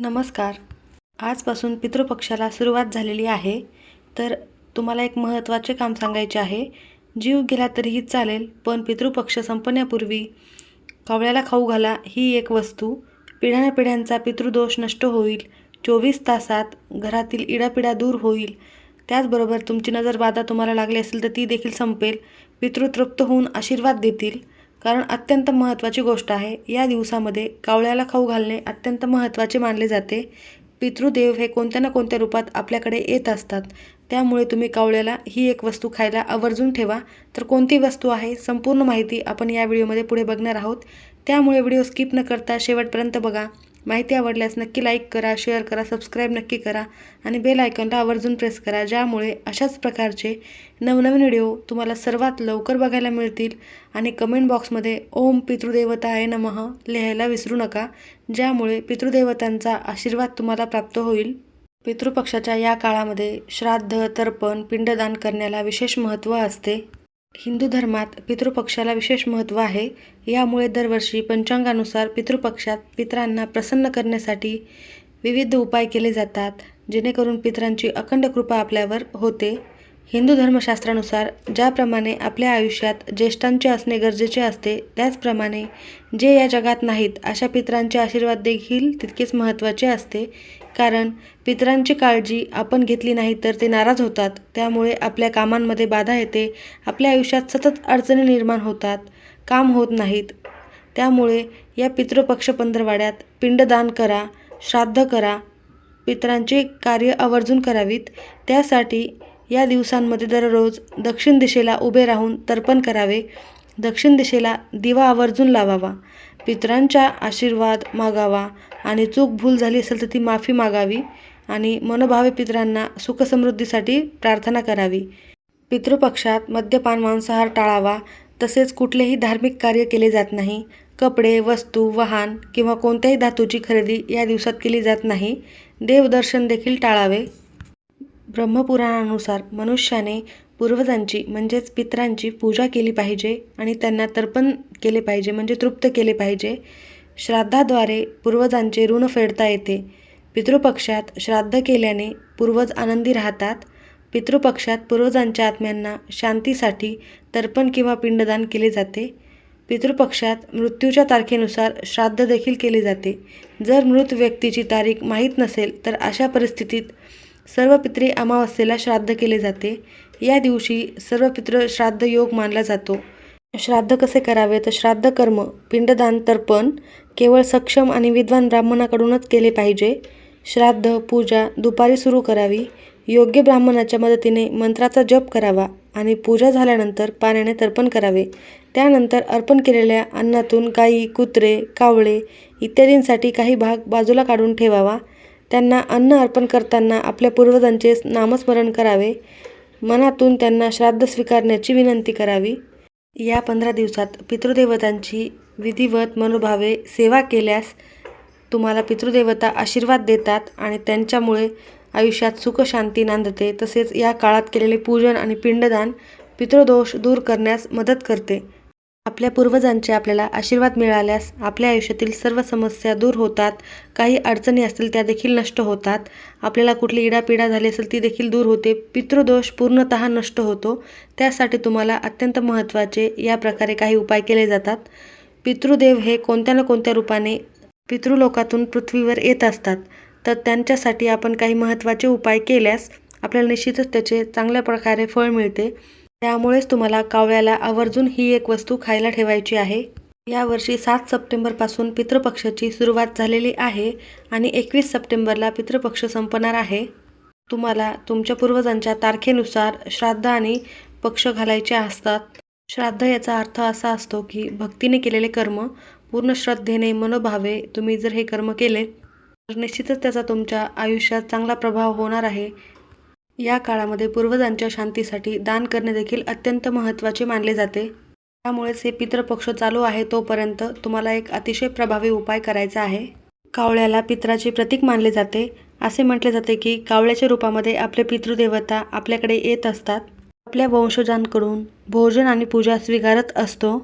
नमस्कार. आजपासून पितृपक्षाला सुरुवात झालेली आहे. तर तुम्हाला एक महत्त्वाचे काम सांगायचे आहे. जीव गेला तरीही चालेल पण पितृपक्ष संपण्यापूर्वी कावळ्याला खाऊ घाला ही एक वस्तू. पिढ्यानपिढ्यांचा पितृदोष नष्ट होईल. चोवीस तासात घरातील इडापिडा दूर होईल. त्याचबरोबर तुमची नजरबाधा तुम्हाला लागली असेल तर ती देखील संपेल. पितृ तृप्त होऊन आशीर्वाद देतील. कारण अत्यंत महत्त्वाची गोष्ट आहे. या दिवसामध्ये कावळ्याला खाऊ घालणे अत्यंत महत्त्वाचे मानले जाते. पितृदेव हे कोणत्या ना कोणत्या रूपात आपल्याकडे येत असतात. त्यामुळे तुम्ही कावळ्याला ही एक वस्तू खायला आवर्जून ठेवा. तर कोणती वस्तू आहे संपूर्ण माहिती आपण या व्हिडिओमध्ये पुढे बघणार आहोत. त्यामुळे व्हिडिओ स्किप न करता शेवटपर्यंत बघा. माहिती आवडल्यास नक्की लाईक करा शेअर करा सबस्क्राईब नक्की करा आणि बेल आयकॉनला आवर्जून प्रेस करा ज्यामुळे अशाच प्रकारचे नवनवीन व्हिडिओ तुम्हाला सर्वात लवकर बघायला मिळतील. आणि कमेंट बॉक्समध्ये ओम पितृदेवताय नमः लिहायला विसरू नका ज्यामुळे पितृदेवतांचा आशीर्वाद तुम्हाला प्राप्त होईल. पितृपक्षाच्या या काळामध्ये श्राद्ध तर्पण पिंडदान करण्याला विशेष महत्त्व असते. हिंदू धर्मात पितृपक्षाला विशेष महत्त्व आहे. यामुळे दरवर्षी पंचांगानुसार पितृपक्षात पितरांना प्रसन्न करण्यासाठी विविध उपाय केले जातात जेणेकरून पितरांची अखंड कृपा आपल्यावर होते. हिंदू धर्मशास्त्रानुसार ज्याप्रमाणे आपल्या आयुष्यात ज्येष्ठांचे असणे गरजेचे असते त्याचप्रमाणे जे या जगात नाहीत अशा पितरांचे आशीर्वाद देखील तितकेच महत्त्वाचे असते. कारण पितरांची काळजी आपण घेतली नाही तर ते नाराज होतात. त्यामुळे आपल्या कामांमध्ये बाधा येते. आपल्या आयुष्यात सतत अडचणी निर्माण होतात. काम होत नाहीत. त्यामुळे या पितृपक्ष पंधरवाड्यात पिंडदान करा श्राद्ध करा पितरांचे कार्य आवर्जून करावीत. त्यासाठी या दिवसांमध्ये दररोज दक्षिण दिशेला उभे राहून तर्पण करावे. दक्षिण दिशेला दिवा आवर्जून लावावा. पितरांचा आशीर्वाद मागावा आणि चूक भूल झाली असेल तर ती माफी मागावी आणि मनोभावे पितरांना सुखसमृद्धीसाठी प्रार्थना करावी. पितृपक्षात मद्यपान मांसाहार टाळावा तसेच कुठलेही धार्मिक कार्य केले जात नाही. कपडे वस्तू वाहन किंवा कोणत्याही धातूची खरेदी या दिवसात केली जात नाही. देवदर्शन देखील टाळावे. ब्रह्मपुराणानुसार मनुष्याने पूर्वजांची म्हणजेच पितरांची पूजा केली पाहिजे आणि त्यांना तर्पण केले पाहिजे म्हणजे तृप्त केले पाहिजे. श्राद्धाद्वारे पूर्वजांचे ऋण फेडता येते. पितृपक्षात श्राद्ध केल्याने पूर्वज आनंदी राहतात. पितृपक्षात पूर्वजांच्या आत्म्यांना शांतीसाठी तर्पण किंवा पिंडदान केले जाते. पितृपक्षात मृत्यूच्या तारखेनुसार श्राद्ध देखील केले जाते. जर मृत व्यक्तीची तारीख माहीत नसेल तर अशा परिस्थितीत सर्व पितरी अमावस्येला श्राद्ध केले जाते. या दिवशी सर्व पितृ श्राद्ध योग मानला जातो. श्राद्ध कसे करावे? तर श्राद्ध कर्म पिंडदान तर्पण केवळ सक्षम आणि विद्वान ब्राह्मणाकडूनच केले पाहिजे. श्राद्ध पूजा दुपारी सुरू करावी. योग्य ब्राह्मणाच्या मदतीने मंत्राचा जप करावा आणि पूजा झाल्यानंतर पाण्याने तर्पण करावे. त्यानंतर अर्पण केलेल्या अन्नातून गाई कुत्रे कावळे इत्यादींसाठी काही भाग बाजूला काढून ठेवावा. त्यांना अन्न अर्पण करताना आपल्या पूर्वजांचे नामस्मरण करावे. मनातून त्यांना श्राद्ध स्वीकारण्याची विनंती करावी. या पंधरा दिवसात पितृदेवतांची विधिवत मनोभावे सेवा केल्यास तुम्हाला पितृदेवता आशीर्वाद देतात आणि त्यांच्यामुळे आयुष्यात सुख शांती नांदते. तसेच या काळात केलेले पूजन आणि पिंडदान पितृदोष दूर करण्यास मदत करते. आपल्या पूर्वजांचे आपल्याला आशीर्वाद मिळाल्यास आपल्या आयुष्यातील सर्व समस्या दूर होतात. काही अडचणी असतील त्या देखील नष्ट होतात. आपल्याला कुठली इडापिडा झाली असेल ती देखील दूर होते. पितृदोष पूर्णत नष्ट होतो. त्यासाठी तुम्हाला अत्यंत महत्त्वाचे या प्रकारे काही उपाय केले जातात. पितृदेव हे कोणत्या ना कोणत्या रूपाने पितृलोकातून पृथ्वीवर येत असतात. तर त्यांच्यासाठी आपण काही महत्त्वाचे उपाय केल्यास आपल्याला निश्चितच त्याचे चांगल्या प्रकारे फळ मिळते. त्यामुळेच तुम्हाला कावळ्याला आवर्जून ही एक वस्तू खायला ठेवायची आहे. यावर्षी सात सप्टेंबरपासून पितृपक्षाची सुरुवात झालेली आहे आणि एकवीस सप्टेंबरला पितृपक्ष संपणार आहे. तुम्हाला तुमच्या पूर्वजांच्या तारखेनुसार श्राद्ध आणि पक्ष घालायचे असतात. श्राद्ध याचा अर्थ असा असतो की भक्तीने केलेले कर्म पूर्ण श्रद्धेने मनोभावे तुम्ही जर हे कर्म केले तर निश्चितच त्याचा तुमच्या आयुष्यात चांगला प्रभाव होणार आहे. या काळामध्ये पूर्वजांच्या शांतीसाठी दान करणे देखील अत्यंत महत्त्वाचे मानले जाते. त्यामुळेच हे पितृपक्ष चालू आहे तोपर्यंत तुम्हाला एक अतिशय प्रभावी उपाय करायचा आहे. कावळ्याला पित्राचे प्रतीक मानले जाते. असे म्हटले जाते की कावळ्याच्या रूपामध्ये आपले पितृदेवता आपल्याकडे येत असतात. आपल्या वंशजांकडून भोजन आणि पूजा स्वीकारत असतो.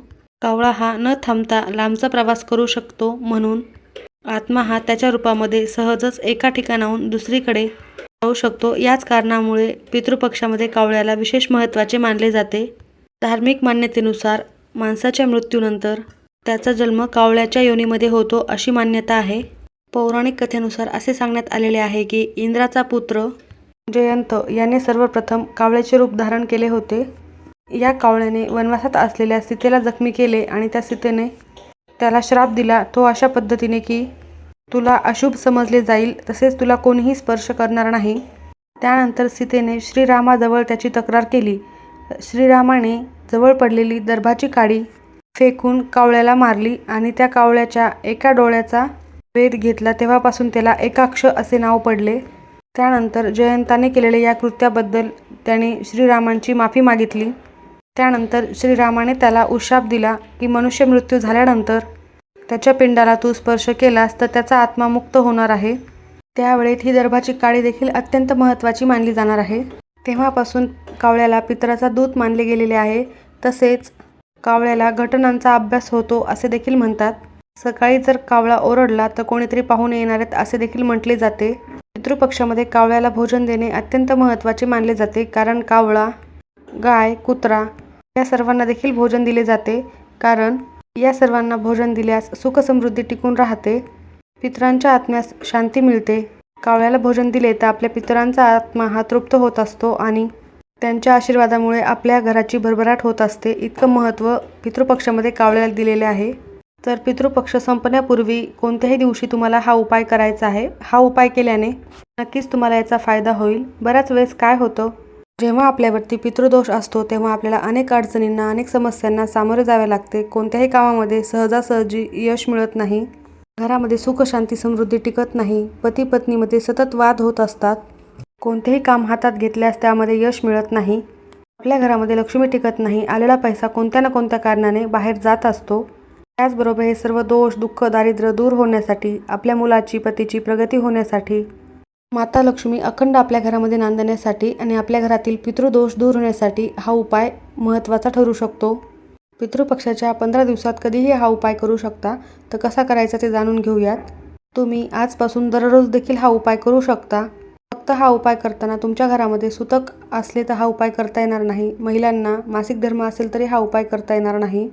कावळा हा न थांबता लांबचा प्रवास करू शकतो म्हणून आत्मा हा त्याच्या रूपामध्ये सहजच एका ठिकाणाहून दुसरीकडे जाऊ शकतो. याच कारणामुळे पितृपक्षामध्ये कावळ्याला विशेष महत्त्वाचे मानले जाते. धार्मिक मान्यतेनुसार माणसाच्या मृत्यूनंतर त्याचा जन्म कावळ्याच्या योनीमध्ये होतो अशी मान्यता आहे. पौराणिक कथेनुसार असे सांगण्यात आलेले आहे की इंद्राचा पुत्र जयंत याने सर्वप्रथम कावळ्याचे रूप धारण केले होते. या कावळ्याने वनवासात असलेल्या सीतेला जखमी केले आणि त्या सीतेने त्याला श्राप दिला. तो अशा पद्धतीने की तुला अशुभ समजले जाईल तसेच तुला कोणीही स्पर्श करणार नाही. त्यानंतर सीतेने श्रीरामाजवळ त्याची तक्रार केली. श्रीरामाने जवळ पडलेली दर्भाची काडी फेकून कावळ्याला मारली आणि त्या कावळ्याच्या एका डोळ्याचा वेध घेतला तेव्हापासून त्याला एकाक्ष असे नाव पडले. त्यानंतर जयंताने केलेल्या या कृत्याबद्दल त्याने श्रीरामांची माफी मागितली. त्यानंतर श्रीरामाने त्याला उशाप दिला की मनुष्य मृत्यू झाल्यानंतर त्याच्या पिंडाला तू स्पर्श केलास तर त्याचा आत्मा मुक्त होणार आहे. त्यावेळेत ही दर्भाची काळी देखील अत्यंत महत्त्वाची मानली जाणार आहे. तेव्हापासून कावळ्याला पितराचा दूत मानले गेलेले आहे. तसेच कावळ्याला घटनांचा अभ्यास होतो असे देखील म्हणतात. सकाळी जर कावळा ओरडला तर कोणीतरी पाहून येणार आहेत असे देखील म्हटले जाते. पितृपक्षामध्ये कावळ्याला भोजन देणे अत्यंत महत्त्वाचे मानले जाते कारण कावळा गाय कुत्रा या सर्वांना देखील भोजन दिले जाते. कारण या सर्वांना भोजन दिल्यास सुखसमृद्धी टिकून राहते. पितरांच्या आत्म्यास शांती मिळते. कावळ्याला भोजन दिले तर आपल्या पितरांचा आत्मा हा तृप्त होत असतो आणि त्यांच्या आशीर्वादामुळे आपल्या घराची भरभराट होत असते. इतकं महत्त्व पितृपक्षामध्ये कावळ्याला दिलेले आहे. तर पितृपक्ष संपण्यापूर्वी कोणत्याही दिवशी तुम्हाला हा उपाय करायचा आहे? हा उपाय केल्याने नक्कीच तुम्हाला याचा फायदा होईल. बऱ्याच वेळेस काय होतं? जेव्हा आपल्यावरती पितृदोष असतो तेव्हा आपल्याला अनेक अडचणींना अनेक समस्यांना सामोरे जावे लागते. कोणत्याही कामामध्ये सहजासहजी यश मिळत नाही. घरामध्ये सुख शांती समृद्धी टिकत नाही. पती पत्नीमध्ये सतत वाद होत असतात. कोणतेही काम हातात घेतल्यास त्यामध्ये यश मिळत नाही. आपल्या घरामध्ये लक्ष्मी टिकत नाही. आलेला पैसा कोणत्या ना कोणत्या कारणाने बाहेर जात असतो. त्याचबरोबर हे सर्व दोष दुःख दारिद्र्य दूर होण्यासाठी आपल्या मुलाची पतीची प्रगती होण्यासाठी माता लक्ष्मी अखंड आपल्या घरामध्ये नांदण्यासाठी आणि आपल्या घरातील पितृदोष दूर होण्यासाठी हा उपाय महत्त्वाचा ठरू शकतो. पितृपक्षाच्या पंधरा दिवसात कधीही हा उपाय करू शकता तर कसा करायचा ते जाणून घेऊयात. तुम्ही आजपासून दररोज देखील हा उपाय करू शकता. फक्त हा उपाय करताना तुमच्या घरामध्ये सुतक असले तर हा उपाय करता येणार नाही. महिलांना मासिक धर्म असेल तरी हा उपाय करता येणार नाही.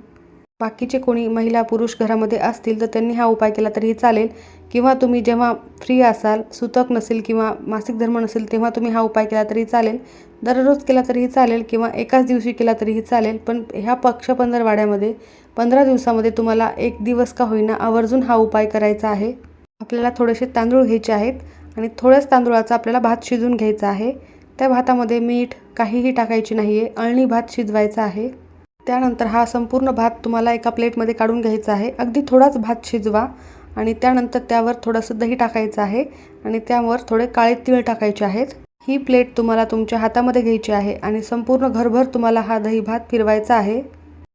बाकीचे कोणी महिला पुरुष घरामध्ये असतील तर त्यांनी हा उपाय केला तरीही चालेल. किंवा तुम्ही जेव्हा फ्री असाल सुतक नसेल किंवा मासिक धर्म नसेल तेव्हा तुम्ही हा उपाय केला तरी चालेल. दररोज केला तरीही चालेल किंवा एकाच दिवशी केला तरीही चालेल. पण ह्या पक्ष पंधरवाड्यामध्ये पंधरा दिवसामध्ये तुम्हाला एक दिवस का होईना आवर्जून हा उपाय करायचा आहे. आपल्याला थोडेसे तांदूळ घ्यायचे आहेत आणि थोड्याच तांदूळाचा आपल्याला भात शिजून घ्यायचा आहे. त्या भातामध्ये मीठ काहीही टाकायची नाही आहे अळणी भात शिजवायचा आहे. त्यानंतर हा संपूर्ण भात तुम्हाला एका प्लेटमध्ये काढून घ्यायचा आहे. अगदी थोडाच भात शिजवा आणि त्यानंतर त्यावर थोडंसं दही टाकायचं आहे आणि त्यावर थोडे काळे तीळ टाकायचे आहेत. ही प्लेट तुम्हाला तुमच्या हातामध्ये घ्यायची आहे आणि संपूर्ण घरभर तुम्हाला हा दही भात फिरवायचा आहे.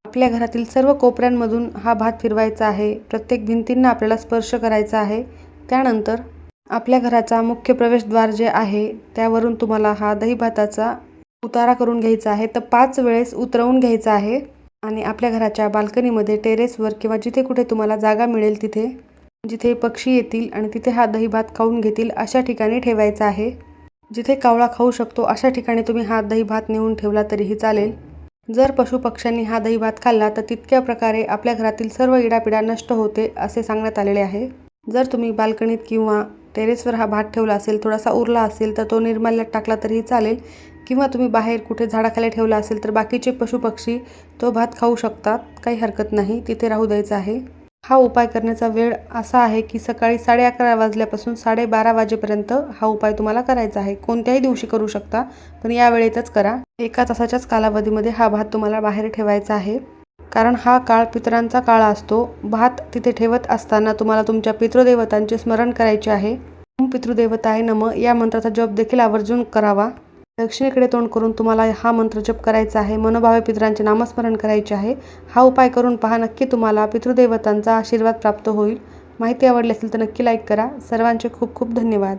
आपल्या घरातील सर्व कोपऱ्यांमधून हा भात फिरवायचा आहे. प्रत्येक भिंतींना आपल्याला स्पर्श करायचा आहे. त्यानंतर आपल्या घराचा मुख्य प्रवेशद्वार जे आहे त्यावरून तुम्हाला हा दही भाताचा उतारा करून घ्यायचा आहे तर पाच वेळेस उतरवून घ्यायचा आहे. आणि आपल्या घराच्या बाल्कनीमध्ये टेरेसवर किंवा जिथे कुठे तुम्हाला जागा मिळेल तिथे जिथे पक्षी येतील आणि तिथे हा दही भात खाऊन घेतील अशा ठिकाणी ठेवायचा आहे. जिथे कावळा खाऊ शकतो अशा ठिकाणी तुम्ही हा दही भात नेऊन ठेवला तरीही चालेल. जर पशुपक्ष्यांनी हा दही भात खाल्ला तर तितक्या प्रकारे आपल्या घरातील सर्व इडापिडा नष्ट होते असे सांगण्यात आलेले आहे. जर तुम्ही बाल्कनीत किंवा टेरेसवर हा भात ठेवला असेल थोडासा उरला असेल तर तो निर्माल्यात टाकला तरीही चालेल. किंवा तुम्ही बाहेर कुठे झाडाखाली ठेवला असेल तर बाकीचे पशुपक्षी तो भात खाऊ शकतात. काही हरकत नाही. तिथे राहू द्यायचा आहे. हा उपाय करण्याचा वेळ असा आहे की सकाळी साडे अकरा वाजल्यापासून साडेबारा वाजेपर्यंत हा उपाय तुम्हाला करायचा आहे. कोणत्याही दिवशी करू शकता पण या वेळेतच करा. एका तासाच्याच कालावधीमध्ये हा भात तुम्हाला बाहेर ठेवायचा आहे. कारण हा काळ पितरांचा काळ असतो. भात तिथे ठेवत असताना तुम्हाला तुमच्या पितृदेवतांचे स्मरण करायचे आहे. ओम पितृदेवताय नम. या मंत्राचा जप देखील आवर्जून करावा. दक्षिणेकडे तोंड करून तुम्हाला हा मंत्र जप करायचा आहे. मनोभावे पितरांचे नामस्मरण करायचे आहे. हा उपाय करून पहा नक्की तुम्हाला पितृदेवतांचा आशीर्वाद प्राप्त होईल. माहिती आवडली असेल तर नक्की लाईक करा. सर्वांचे खूप खूप धन्यवाद.